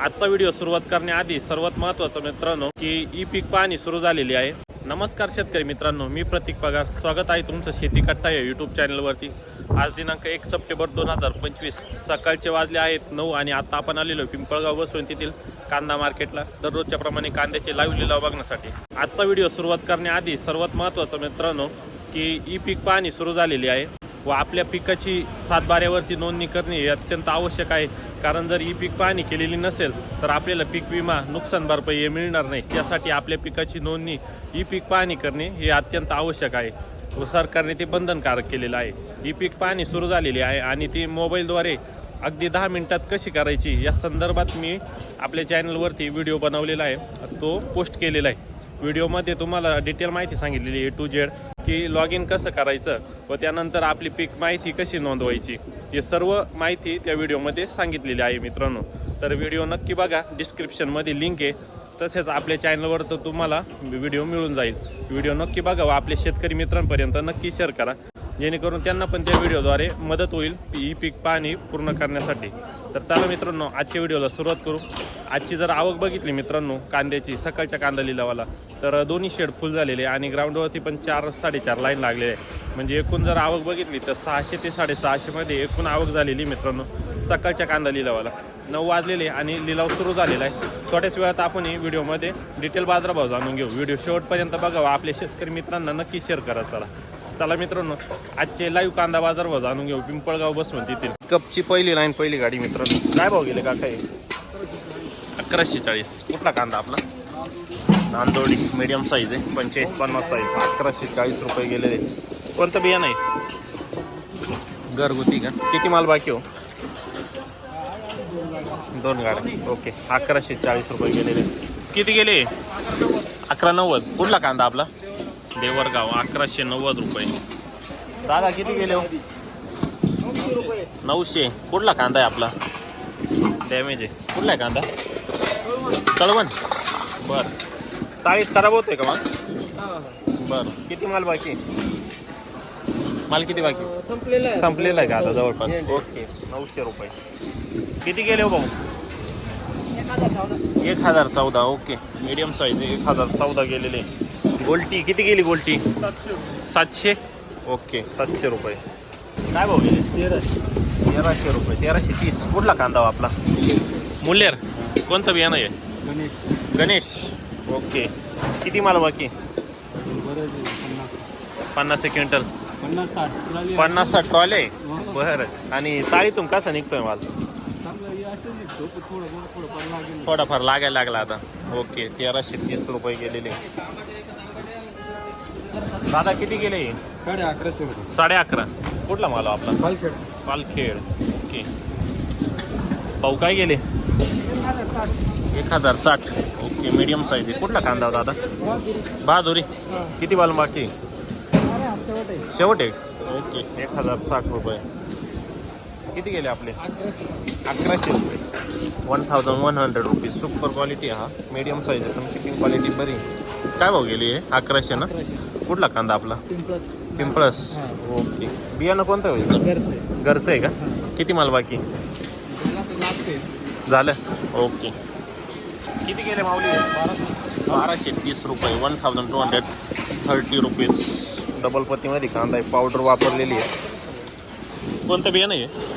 आजचा व्हिडिओ सुरुवात करण्याआधी सर्वात महत्त्वाचं मित्रांनो की ई पीक पाहणी सुरू झालेली आहे. नमस्कार शेतकरी मित्रांनो मी प्रतीक पगार. स्वागत आहे तुमचं शेती कट्टा या यूट्यूब चॅनलवरती आज दिनांक एक सप्टेंबर दोन हजार पंचवीस. सकाळचे वाजले आहेत नऊ आणि आता आपण आलेलो पिंपळगाव बसवून तेथील कांदा मार्केटला. दररोजच्या प्रमाणे कांद्याचे लाईव्ह लिलाव बघण्यासाठी. आजचा व्हिडिओ सुरुवात करण्याआधी सर्वात महत्त्वाचं मित्रांनो की ई पीक पाहणी सुरू झालेली आहे. व आपल्या पिकाची सातबाऱ्यावरती नोंदणी करणे हे अत्यंत आवश्यक आहे. कारण जर ई पीक पाहणी केलेली नसेल तर आपल्याला पीक विमा नुकसान भरपाई हे मिळणार नाही. त्यासाठी आपल्या पिकाची नोंदणी ई पीक पाहणी करणे हे अत्यंत आवश्यक आहे व सरकारने ते बंधनकारक केलेलं आहे. ई पीक पाहणी सुरू झालेली आहे आणि ती मोबाईलद्वारे अगदी दहा मिनटात कशी करायची या संदर्भात मी आपल्या चॅनलवरती व्हिडिओ बनवलेला आहे. तो पोस्ट केलेला आहे. व्हिडिओमध्ये तुम्हाला डिटेल माहिती सांगितलेली ए टू जेड की लॉग इन कसं करायचं व त्यानंतर आपली पीक माहिती कशी नोंदवायची. हे सर्व माहिती त्या व्हिडिओमध्ये सांगितलेली आहे मित्रांनो. तर व्हिडिओ नक्की बघा. डिस्क्रिप्शनमध्ये लिंक आहे. तसेच आपल्या चॅनलवर तर तुम्हाला व्हिडिओ मिळून जाईल. व्हिडिओ नक्की बघा व आपल्या शेतकरी मित्रांपर्यंत नक्की शेअर करा. जेणेकरून त्यांना पण त्या व्हिडिओद्वारे मदत होईल. ही पीक पाहणी पूर्ण करण्यासाठी. तर चला मित्रांनो आजच्या व्हिडिओला सुरुवात करू. आजची जर आवक बघितली मित्रांनो कांद्याची सकाळच्या कांदा लिलावाला तर दोन्ही शेड फुल झालेले आहे आणि ग्राउंडवरती पण चार साडेचार लाईन लागलेले आहे म्हणजे एकूण जर आवक बघितली तर सहाशे ते साडेसहाशेमध्ये एकूण आवक झालेली मित्रांनो सकाळच्या कांदा लिलावाला. नऊ वाजलेले आणि लिलाव सुरू झालेला आहे. थोड्याच वेळात आपणही व्हिडिओमध्ये डिटेल बाजारभाव जाणून घेऊ. व्हिडिओ शेवटपर्यंत बघावा. आपल्या शेतकरी मित्रांना नक्की शेअर करा चला. चला मित्रांनो आजचे लाईव्ह कांदा बाजारभाव जाणून घेऊ. पिंपळगाव बसवून तिथील कपची पहिली लाईन पहिली गाडी मित्रांनो. काय भाव गेले काका हे? अकराशे चाळीस. कुठला कांदा आपला? नांदोडी मीडियम साईज आहे. पंचेचाळीस पन्नास साईज अकराशे चाळीस रुपये गेलेले कोणतं बियाणं आहे? घरगुती का? किती माल बाकी हो? दोन गाड्या. ओके. अकराशे चाळीस रुपये गेलेले. किती गेले? अकरा नव्वद. कुठला कांदा आपला? देवरगाव अकराशे नव्वद रुपये. दादा किती गेले हो? नऊशे. कुठला कांदा आहे आपला? डॅमेज आहे. कुठला आहे कांदा? कळवण बर. चाळीस खराब होतोय का मग? बर. किती माल बाकी? माल किती बाकी? संपलेलं आहे. संपलेला आहे का आता जवळपास? ओके. नऊशे रुपये. किती गेले हो भाऊ? एक हजार चौदा ओके. मीडियम साईज एक हजार चौदा गेलेले. गोल्टी किती गेली गोल्टी? सातशे. ओके सातशे रुपये. काय भाऊ गेले? तेराशे रुपये तेराशे तीस. कुठला कांदा हो आपला? मुल्लेर कोणतं बियाणं आहे? गणेश. ओके. किती माल बाकी? पन्नास. एक क्विंटल. पन्नास साठ. ट्रॉली पन्नास साठ ट्रॉले बरं. आणि ताळीतून कसा निघतोय माल? चांगलं असं निघतो पण थोडं थोडं थोडं पण लागेल. थोडाफार लागायला लागला आता. ओके तेराशे तीस रुपये गेलेले. दादा किती गेले? साडे अकराशे मध्ये. साडे अकरा. कुठला माल हो आपला? पालखेड. पालखेड. ओके. भाऊ काय गेले? एक हजार साठ. ओके मीडियम साईज आहे. कुठला कांदा होता दादा? बहादुरी. किती बाल बाकी? शेवट. आहे ओके एक हजार साठ रुपये. किती गेले आपले? अकराशे रुपये. One thousand one hundred rupees super quality हा. मीडियम साईज आहे. पण किपिंग क्वालिटी बरी काय भाऊ गेली आहे अकराशे ना? कुठला कांदा आपला? पिंपळस. ओके. बियाणं कोणतं होईल घरचे. आहे का? किती माल बाकी? झालं? ओके. किती गेले माऊली? बाराशे तीस रुपये. One thousand two hundred thirty rupees double पत्तीमध्ये कांदा आहे. पावडर वापरलेली आहे. कोणतं बियाणं आहे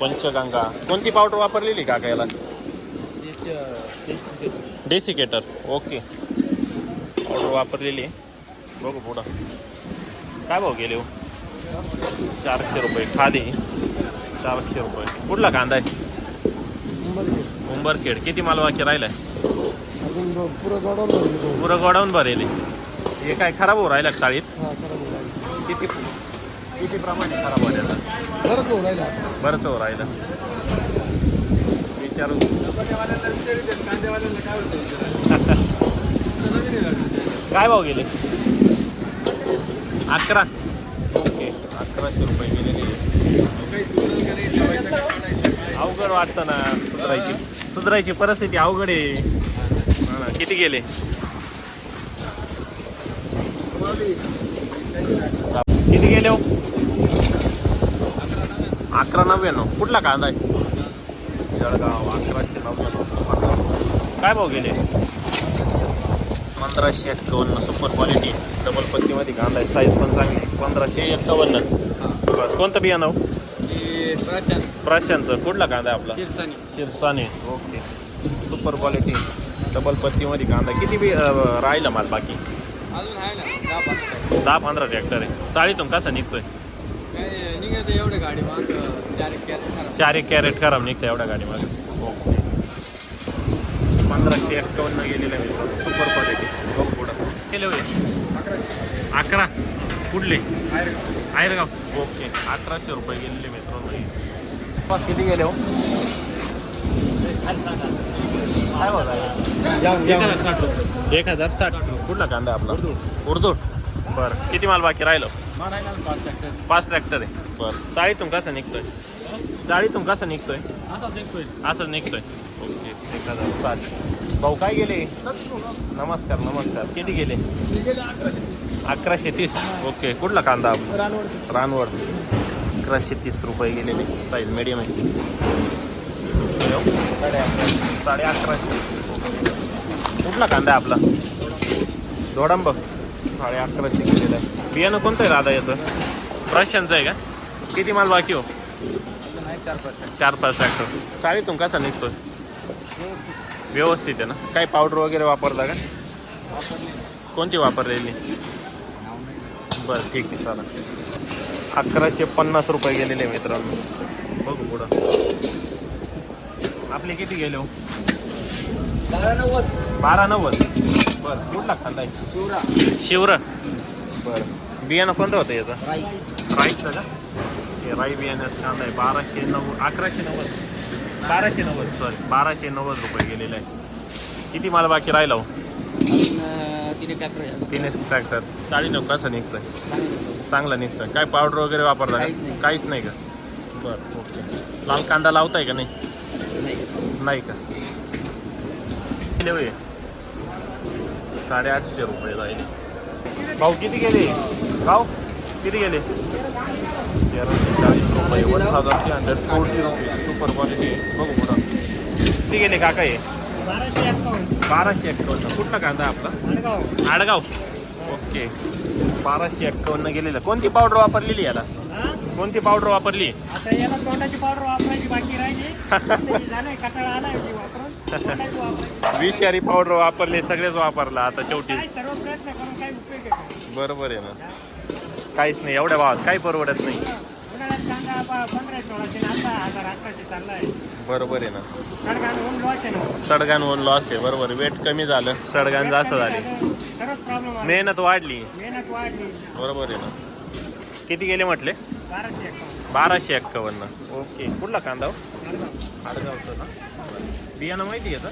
पंचगंगा. कोणती पावडर वापरलेली का याला डेसिकेटर ओके पावडर वापरलेली आहे. बघू पुढं. काय भाव गेले हो? चारशे रुपये. खादी. चारशे रुपये. कुठला कांदा आहे? उंबरखेड. किती माल बाकी राहिलाय? पुरं गोडवलं पुरं गोडाऊन भरेल. हे काय खराब हो राहिला चाळीत? किती किती प्रमाणे खराब हो बरंच होऊ राहिला? बरंच हो राहिलं. विचारू. काय भाव गेले अकरा ओके अकराशे रुपये गेलेले अवघड वाटतं ना सुधारायची सुधारायची परिस्थिती अवघड आहे हा ना, किती गेले किती गेले हो अकरा नव्याण्णव कुठला कांदा आहे जळगाव अकराशे नव्याण्णव काय भाव गेले पंधराशे एक्कावन्न सुपर क्वालिटी डबल पत्तीमध्ये कांदा आहे साईज पण चांगली आहे. पंधराशे एक्कावन्न. बरं कोणतं बियाणं हो? प्राशांचं कुठला कांदा आहे आपला? Shirsane okay. Super quality double पत्तीमध्ये कांदा. किती बी राहिला माल बाकी? दहा पंधरा. ट्रॅक्टर आहे. चाळीतून कसा निघतोय? काय निघत एवढे गाडी माग. चार एक कॅरेट खराब. निघतं एवढ्या गाडीमध्ये ओके पंधराशे एक्कावन्न गेलेलं आहे मित्रांनो सुपर क्वालिटी बघ पुढं केले होय? अकरा. कुठले? आयरगाव ओके अकराशे रुपये गेलेले मित्रांनो किती गेले हो? एक हजार साठ कुठला कांदा आपला? उर्दू. बरं. किती माल बाकी राहिलं? पाच ट्रॅक्टर आहे. बरं. चाळीतून कसं निघतोय? चाळीतून कसं निघतोय? असं निघतोय. ओके चालेल चालेल भाऊ काय गेले नमस्कार नमस्कार किती गेले अकराशे तीस ओके कुठला कांदा रानवड अकराशे तीस रुपये गेलेले साईज मीडियम आहे साडे अकराशे कुठला कांदा आहे आपला दोडंब साडे अकराशे गेलेला आहे बियाणं कोणतं आहे दादा याचं प्रशांचं आहे का किती माल बाकी हो चार पाच चार पाच ट्रॅक्टर चाळीतून कसा निघतोय व्यवस्थित आहे ना? काही पावडर वगैरे वापरता का? कोणती वापरलेली? बरं ठीक आहे चालेल अकराशे पन्नास रुपये गेलेले मित्रांनो. बघू पुढं. आपले किती गेले हो? बारा नव्वद. बारा नव्वद बरं कुठला खांदा आहे? शिवरा. शिवर बरं. बियाणं कोणतं होतं याचं? राई राईचं का? हे राई बियाण्याचं कांदा आहे. बाराशे नव्वद अकराशे नव्वद. बाराशे नव्वद. सॉरी बाराशे नव्वद रुपये गेलेलं आहे किती माल बाकी राहिला हो? तिने ट्रॅक्टर तिने ट्रॅक्टर चाळीनं कसं निघतोय? चांगलं निघतोय. काय पावडर वगैरे वापरता काहीच का नाही. काहीच नाही का? बरं ओके. लाल कांदा लावताय का नाही? नाही. का? किती होय साडेआठशे रुपये राहिले. भाऊ किती गेले? भाऊ किती गेले? तेराशे चाळीस रुपये one thousand three hundred forty रुपये सुपर क्वालिटी बघू पुढं. किती गेले काका हे? बाराशे एक्कावन्न. बाराशे एक्कावन्न. कुठला कांदा आहे आपला? आडगाव. ओके. बाराशे एक्कावन्न गेलेलं. कोणती पावडर वापरलेली याला कोणती पावडर वापरली? आता याला तोंडाची पावडर वापरायची बाकी राहिली. झालंय कटाळा आलाय ती वापरून. तोंडाची वापरायची. विषारी पावडर वापरले सगळेच वापरला आता शेवटी. काय सर्व प्रयत्न करून काही उपयोग आहे? बरोबर आहे ना. काहीच नाही एवढ्या भावात. काही परवडत नाही. पंधरा सोळाशे बरोबर आहे ना. सडगान वन लॉस आहे बरोबर वेट कमी झालं. सडगान जास्त झाले. मेहनत वाढली. मेहनत वाढली. बरोबर आहे ना. किती गेले म्हटले? बाराशे एक्कावन्न. ओके. कुठला कांदा हो? आडगावचं ना. बियाणं माहिती आहे का?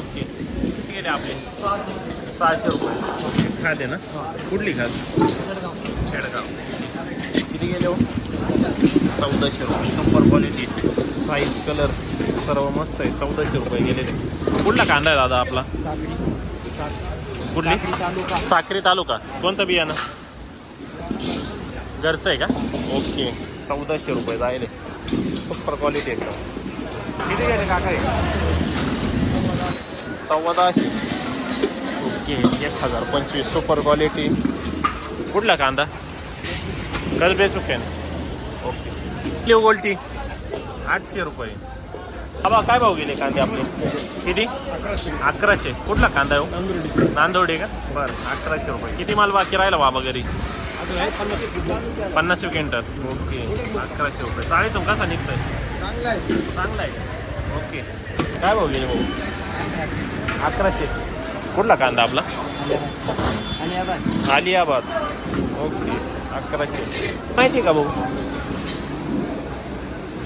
ओके. किती गेले आपले? सहाशे रुपये. ओके. खाते ना? कुठली खात? खेडगाव. किती गेले हो? चौदाशे रुपये. सुपर क्वालिटी साईज कलर सर्व मस्त आहे. चौदाशे रुपये गेलेले. कुठला कांदा आहे दादा आपला? कुठली? तालुका साक्री तालुका. कोणतं बियाणं? घरचं आहे का? ओके. चौदाशे रुपये जायले. सुपर क्वालिटी एकदम किती गेले काका चौदाशे. ओके. एक हजार पंचवीस. सुपर क्वालिटी कुठला कांदा? कसबे चुकेन ओके किलो गोल्टी आठशे रुपये. बाबा काय भाव गेले कांदे आपले? किती? अकराशे. कुठला कांदा आहे हो? नांदवडे का? बरं अकराशे रुपये. किती माल बाकी राहिला बाबा घरी? पन्नास क्विंटल. ओके. अकराशे रुपये. चाळीतून कसा निघतोय? चांगला आहे. चांगला आहे ओके. काय भाऊ गेले भाऊ? अकराशे. कुठला कांदा आपला? आलियाबाद ओके. अकराशे. माहिती आहे का भाऊ?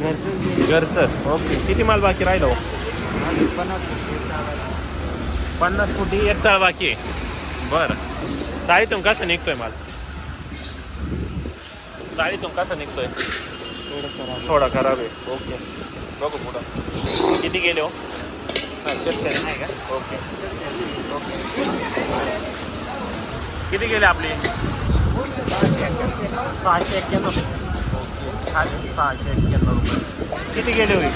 घरचं. ओके. किती माल बाकी राहिला हो? पन्नास फुटी एक चाळ बाकी आहे. बरं. चाळीतून कसं निघतोय माल? चाळीतून कसं निघतोय? थोडा खराब आहे. ओके. बघू पुढं. किती गेले हो? शेतकरी नाही का? Okay okay. किती गेले आपले? सहाशे एक्क्याण्णव. खाली सहाशे एक्क्याण्णव रुपये किती गेले होईल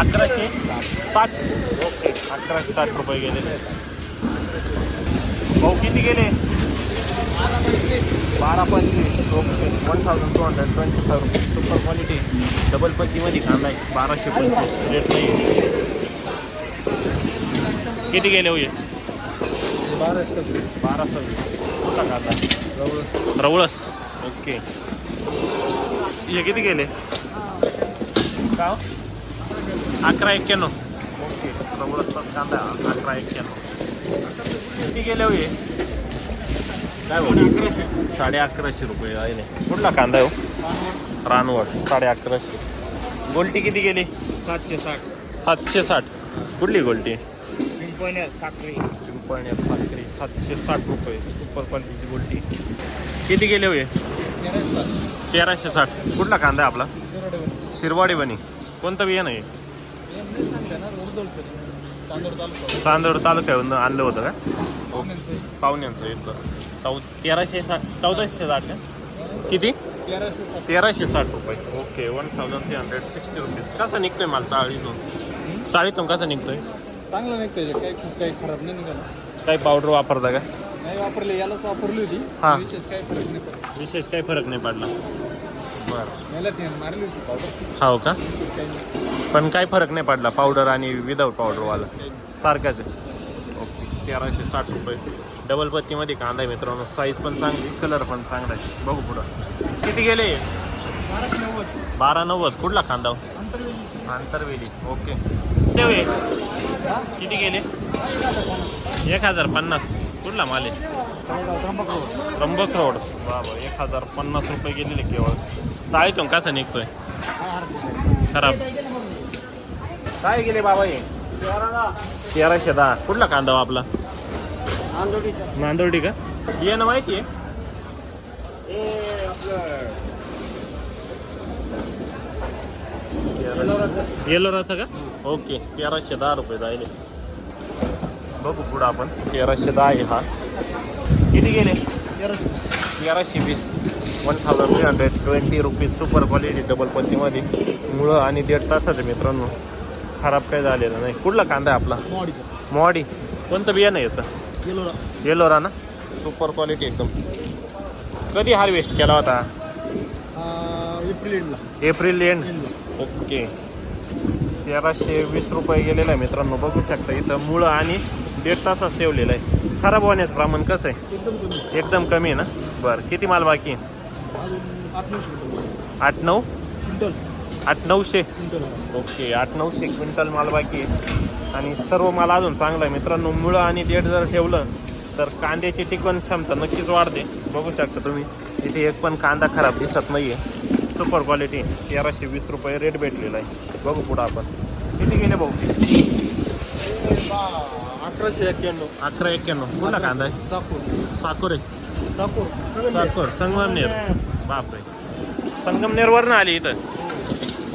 अकराशे साठ. ओके अकराशे साठ रुपये गेलेले भाऊ किती गेले? बारा पंचवीस. Okay one thousand two hundred twenty five रुपये. सुपर क्वालिटी डबल पत्तीमध्ये कांदा आहे. बाराशे पंचवीस. रेट नाही. किती गेले होईल बाराशे. बारा सव्वीस कुठला कांदा? रवळस. ओके. हे किती गेले का हो? अकरा एक्क्याण्णव. ओके रवळसचा कांदा अकरा एक्क्याण्णव. किती गेले होय काय बोल साडे अकराशे रुपये आहे कुठला कांदा हो? रानवड साडे अकराशे. गोल्टी किती गेली सातशे साठ. सातशे साठ. कुठली गोल्टी? पिंपळण्या साखरे पिंपळण्यात साखरी सातशे साठ रुपये. सुपर क्वालिटीची गोल्टी. किती गेले होय तेराशे साठ. कुठला कांदा आहे आपला? शिरवाडी बनी. कोणतं बियाणं आहे? चांदोड तालुक्यावरून आणलं होतं का? पाहुण्यांचं. इथं चौ तेराशे साठ चौदाशे साठ का किती? तेराशे साठ. रुपये. Okay one thousand three hundred sixty rupees कसा निघतोय माल चाळीतून? चाळीतून कसा निघतोय? चांगलं नाही त्याचे काही खूप काही खराब नाही निघाला. काही पावडर वापरता का? नाही वापरले यालाच वापरली होती. हा. विशेष काही फरक नाही पडला. विशेष काही फरक नाही पडला. बरं. याला ती मारली होती पावडर हो का? काही नाही. पण काही फरक नाही पडला पावडर आणि विदाऊट पावडरवाला काही नाही. सारखाच आहे. ओके तेराशे साठ रुपये. डबल पत्तीमध्ये कांदा आहे मित्रांनो. साईज पण चांगली कलर पण चांगला आहे. बघू पुढं. किती गेले? बाराशे नव्वद. बारा नव्वद. कुठला कांदा हो? आंतरवेली. आंतरवेली. ओके. ठेवे किती गेले? एक हजार पन्नास. कुठला माल आहे? त्र्यंबक रोड. बाबा एक हजार पन्नास रुपये गेलेले केवळ. चाळीतून कसा निघतोय? खराब. काय गेले बाबा हे? तेराशे दहा. कुठला कांदा हो आपला? नांदोडी का? येणं माहिती आहे? येलोराचं का? ओके तेराशे दहा रुपये जायले. बघू पुढं आपण. तेराशे दहा आहे हा. किती गेले? तेराशे वीस. One thousand three hundred twenty rupees super quality double पंचीमध्ये. मुळं आणि दीड तासाचं मित्रांनो. खराब काय झालेलं नाही. कुठला कांदा आहे आपला? मॉडी. कोणतं बियाणं येतं येलोरा. ना? सुपर क्वालिटी एकदम. कधी हार्वेस्ट केला होता? एप्रिल एंडला एप्रिल एंड ओके तेराशे वीस रुपये गेलेला आहे मित्रांनो. बघू शकता इथं मुळं आणि दीड तासात ठेवलेलं आहे. खराब होण्याचं प्रमाण कसं आहे? एकदम कमी. एकदम कमी आहे ना? बरं. किती माल बाकी आहे? अजून आठ नऊशे रुपये आठ नऊ? क्विंटल. आठ नऊशे? Quintal okay. आठ नऊशे क्विंटल माल बाकी आहे. आणि सर्व माल अजून चांगला आहे. मित्रांनो मुळं आणि देठ जर ठेवलं तर कांद्याची टिकवण क्षमता नक्कीच वाढते. बघू शकता तुम्ही इथे एक पण कांदा खराब दिसत नाही आहे सुपर क्वालिटी तेराशे वीस रुपये रेट भेटलेला आहे. बघू पुढं आपण. किती गेले भाऊ? अकराशे एक्क्याण्णव. अकरा एक्क्याण्णव. कुठला कांदा आहे? चाकूर साकोर आहे. चाकूर साकोर संगमनेर. बापरे. संगमनेरवरनं आली इथं.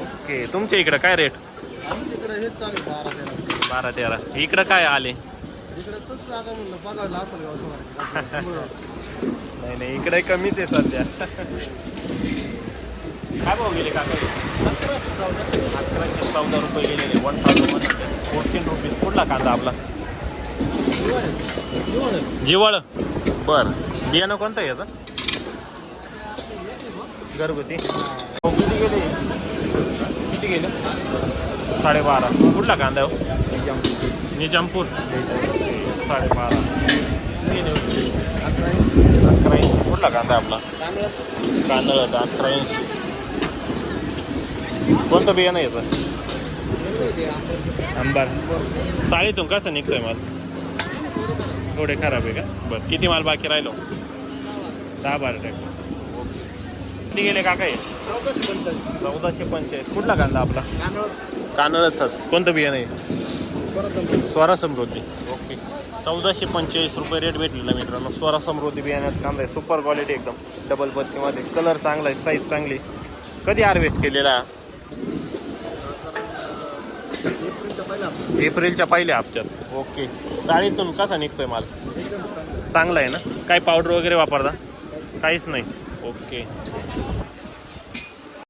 ओके. तुमच्या इकडं काय रेट आमच्याकडे हेच चालू बारा तेरा. बारा तेरा. इकडं काय आले? इकडे तसं आता म्हणलं बघायला असेल गावचं नाही नाही. इकडे कमीच आहे सध्या. काय भाव गेले काका? अकराशे चौदा. रुपये गेलेले. One thousand one hundred fourteen rupees कुठला कांदा आपला? जिवळ. बर. बियाणं कोणतं आहे याचं? घरगुती. किती गेले? किती गेले? साडेबारा. कुठला कांदा हो? निजामपूर. साडेबारा? अकरा इंच कुठला कांदा आपला? कांदा होता अकरा इंच कोणतं बियाणं येतं आंबार चाळीतून कसं निघतोय माल? थोडे खराब आहे का? बरं किती माल बाकी राहिलो? दहा बारा टक्के. किती गेले काका हे? चौदाशे पंचेचाळीस. कुठला कांदा आपला? कानळचाच. कोणतं बियाणं आहे? स्वरा समृद्धी. ओके. चौदाशे पंचेचाळीस रुपये रेट भेटलेला मित्रांनो. स्वरा समृद्धी बियाण्याचा कांदा आहे. सुपर क्वालिटी एकदम. डबल पत्तीमध्ये. कलर चांगला आहे. साईज चांगली. कधी हार्वेस्ट केलेला? एप्रिलच्या पहिल्या हप्त्यात. ओके. चाळीतून कसा निघतोय माल? चांगला आहे ना? काय पावडर वगैरे वापरता? काहीच नाही. ओके.